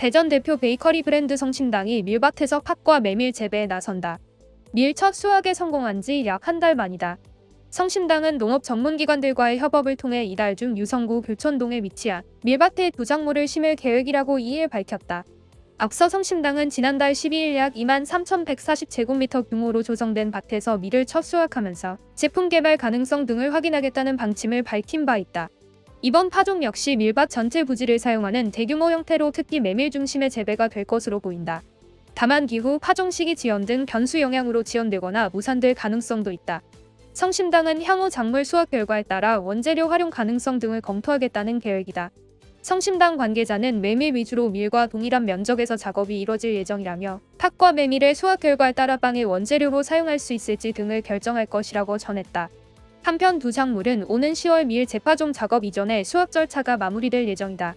대전 대표 베이커리 브랜드 성심당이 밀밭에서 팥과 메밀 재배에 나선다. 밀 첫 수확에 성공한 지 약 한 달 만이다. 성심당은 농업 전문기관들과의 협업을 통해 이달 중 유성구 교촌동에 위치한 밀밭에 부작물을 심을 계획이라고 2일 밝혔다. 앞서 성심당은 지난달 12일 약 2만 3,140제곱미터 규모로 조성된 밭에서 밀을 첫 수확하면서 제품 개발 가능성 등을 확인하겠다는 방침을 밝힌 바 있다. 이번 파종 역시 밀밭 전체 부지를 사용하는 대규모 형태로 특히 메밀 중심의 재배가 될 것으로 보인다. 다만 기후, 파종 시기 지연 등 변수 영향으로 지연되거나 무산될 가능성도 있다. 성심당은 향후 작물 수확 결과에 따라 원재료 활용 가능성 등을 검토하겠다는 계획이다. 성심당 관계자는 메밀 위주로 밀과 동일한 면적에서 작업이 이뤄질 예정이라며 팥과 메밀의 수확 결과에 따라 빵의 원재료로 사용할 수 있을지 등을 결정할 것이라고 전했다. 한편 두 작물은 오는 10월 밀 재파종 작업 이전에 수확 절차가 마무리될 예정이다.